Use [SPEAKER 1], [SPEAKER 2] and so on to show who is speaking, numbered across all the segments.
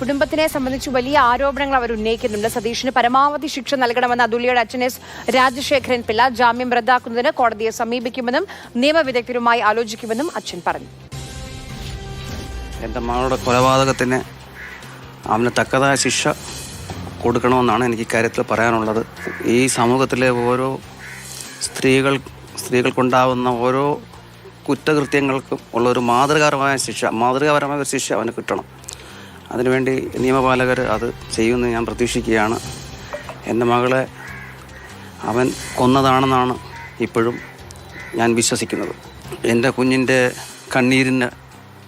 [SPEAKER 1] കുടുംബത്തിനെ സംബന്ധിച്ച് വലിയ ആരോപണങ്ങൾ അവർ ഉന്നയിക്കുന്നുണ്ട്. സതീഷിന് പരമാവധി ശിക്ഷ നൽകണമെന്ന അതുല്യയുടെ അച്ഛൻ എസ് രാജശേഖരൻ പിള്ള ജാമ്യം റദ്ദാക്കുന്നതിന് കോടതിയെ സമീപിക്കുമെന്നും നിയമവിദഗ്ധരുമായി ആലോചിക്കുമെന്നും അച്ഛൻ പറഞ്ഞു.
[SPEAKER 2] എന്റെ മകളുടെ കൊലപാതകത്തിന് അവന് തക്കതായ ശിക്ഷ കൊടുക്കണമെന്നാണ് എനിക്ക് ഇക്കാര്യത്തിൽ പറയാനുള്ളത്. ഈ സമൂഹത്തിലെ ഓരോ സ്ത്രീകൾ സ്ത്രീകൾക്കുണ്ടാവുന്ന ഓരോ കുറ്റകൃത്യങ്ങൾക്കും ഉള്ള ഒരു മാതൃകാപരമായ ശിക്ഷ മാതൃകാപരമായ ഒരു ശിക്ഷ അവന് കിട്ടണം. അതിനുവേണ്ടി നിയമപാലകർ അത് ചെയ്യുമെന്ന് ഞാൻ പ്രതീക്ഷിക്കുകയാണ്. എന്റെ മകളെ അവൻ കൊന്നതാണെന്നാണ് ഇപ്പോഴും ഞാൻ വിശ്വസിക്കുന്നത്. എന്റെ കുഞ്ഞിന്റെ കണ്ണീരിന്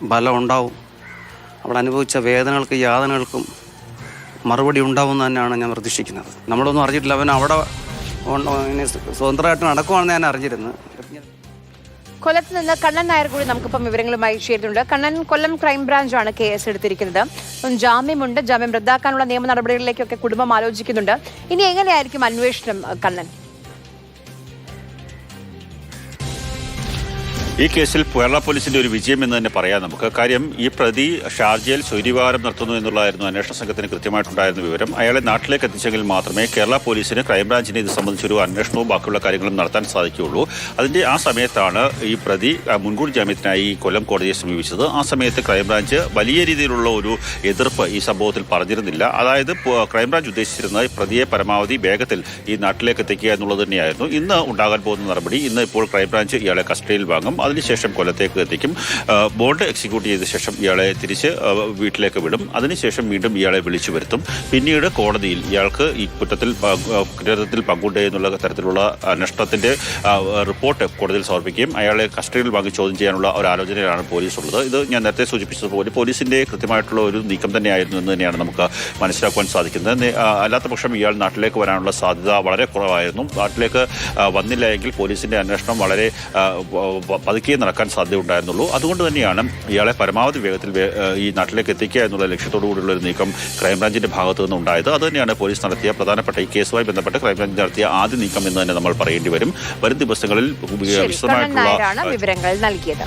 [SPEAKER 2] ബലം ഉണ്ടാവും. അവൾ അനുഭവിച്ച വേദനകൾക്ക് യാതനകൾക്കും മറുപടി ഉണ്ടാവുമെന്ന് തന്നെയാണ് ഞാൻ പ്രതീക്ഷിക്കുന്നത്. നമ്മളൊന്നും അറിഞ്ഞിട്ടില്ല. അവൻ അവിടെ സ്വതന്ത്രമായിട്ട് നടക്കുവാണെന്ന് ഞാൻ അറിഞ്ഞിരുന്നു.
[SPEAKER 1] കൊല്ലത്ത് നിന്ന് കണ്ണൻ നായർ കൂടി നമുക്കിപ്പം വിവരങ്ങളുമായി ചേരുന്നുണ്ട് കണ്ണൻ കൊല്ലം ക്രൈംബ്രാഞ്ചാണ് കേസ് എടുത്തിരിക്കുന്നത്. ജാമ്യമുണ്ട്. ജാമ്യം റദ്ദാക്കാനുള്ള നിയമ നടപടികളിലേക്കൊക്കെ കുടുംബം ആലോചിക്കുന്നുണ്ട്. ഇനി എങ്ങനെയായിരിക്കും അന്വേഷണം കണ്ണൻ?
[SPEAKER 3] ഈ കേസിൽ കേരള പോലീസിന്റെ ഒരു വിജയം എന്ന് തന്നെ പറയാം നമുക്ക്. കാര്യം ഈ പ്രതി ഷാർജയിൽ സ്വൈര്യവിഹാരം നടത്തുന്നു എന്നുള്ളതായിരുന്നു അന്വേഷണ സംഘത്തിന് കൃത്യമായിട്ടുണ്ടായിരുന്ന വിവരം. അയാളെ നാട്ടിലേക്ക് എത്തിച്ചെങ്കിൽ മാത്രമേ കേരള പോലീസിന് ക്രൈംബ്രാഞ്ചിന് ഇത് സംബന്ധിച്ചൊരു അന്വേഷണവും ബാക്കിയുള്ള കാര്യങ്ങളും നടത്താൻ സാധിക്കുകയുള്ളൂ. അതിന്റെ ആ സമയത്താണ് ഈ പ്രതി മുൻകൂർ ജാമ്യത്തിനായി കൊല്ലം കോടതിയെ സമീപിച്ചത്. ആ സമയത്ത് ക്രൈംബ്രാഞ്ച് വലിയ രീതിയിലുള്ള ഒരു എതിർപ്പ് ഈ സംഭവത്തിൽ പറഞ്ഞിരുന്നില്ല. അതായത് ക്രൈംബ്രാഞ്ച് ഉദ്ദേശിച്ചിരുന്ന പ്രതിയെ പരമാവധി വേഗത്തിൽ ഈ നാട്ടിലേക്ക് എത്തിക്കുക എന്നുള്ളത് തന്നെയായിരുന്നു. ഇന്ന് ഉണ്ടാകാൻ പോകുന്ന നടപടി ഇന്ന് ഇപ്പോൾ ക്രൈംബ്രാഞ്ച് ഇയാളെ കസ്റ്റഡിയിൽ വാങ്ങും. അതിനുശേഷം കൊല്ലത്തേക്ക് എത്തിക്കും. ബോണ്ട് എക്സിക്യൂട്ട് ചെയ്ത ശേഷം ഇയാളെ തിരിച്ച് വീട്ടിലേക്ക് വിടും. അതിനുശേഷം വീണ്ടും ഇയാളെ വിളിച്ചു വരുത്തും. പിന്നീട് കോടതിയിൽ ഇയാൾക്ക് ഈ കുറ്റത്തിൽ കുറ്റത്തിൽ പങ്കുണ്ട് എന്നുള്ള തരത്തിലുള്ള അന്വേഷണത്തിന്റെ റിപ്പോർട്ട് കോടതിയിൽ സമർപ്പിക്കുകയും അയാളെ കസ്റ്റഡിയിൽ വാങ്ങി ചോദ്യം ചെയ്യാനുള്ള ഒരു ആലോചനയിലാണ് പോലീസ് ഉള്ളത്. ഇത് ഞാൻ നേരത്തെ സൂചിപ്പിച്ചതുപോലെ പോലീസിന്റെ കൃത്യമായിട്ടുള്ള ഒരു നീക്കം തന്നെയായിരുന്നു എന്ന് തന്നെയാണ് നമുക്ക് മനസ്സിലാക്കുവാൻ സാധിക്കുന്നത്. അല്ലാത്ത പക്ഷം ഇയാൾ നാട്ടിലേക്ക് വരാനുള്ള സാധ്യത വളരെ കുറവായിരുന്നു. നാട്ടിലേക്ക് വന്നില്ല എങ്കിൽ പോലീസിന്റെ അന്വേഷണം വളരെ പതുക്കെ നടക്കാൻ സാധ്യത സാധ്യതയുണ്ടായിരുന്നുള്ളൂ. അതുകൊണ്ട് തന്നെയാണ് ഇയാളെ പരമാവധി വേഗത്തിൽ ഈ നാട്ടിലേക്ക് എത്തിക്കുക എന്നുള്ള ലക്ഷ്യത്തോടു കൂടിയുള്ള ഒരു നീക്കം ക്രൈംബ്രാഞ്ചിന്റെ ഭാഗത്തു നിന്ന് ഉണ്ടായത്. അത് തന്നെയാണ് പോലീസ് നടത്തിയ പ്രധാനപ്പെട്ട ഈ കേസുമായി ബന്ധപ്പെട്ട് ക്രൈംബ്രാഞ്ച് നടത്തിയ ആദ്യ നീക്കം എന്ന് തന്നെ നമ്മൾ പറയേണ്ടി വരും. വരും ദിവസങ്ങളിൽ വിശദമായിട്ടുള്ള
[SPEAKER 1] വിവരങ്ങൾ നൽകിയത്.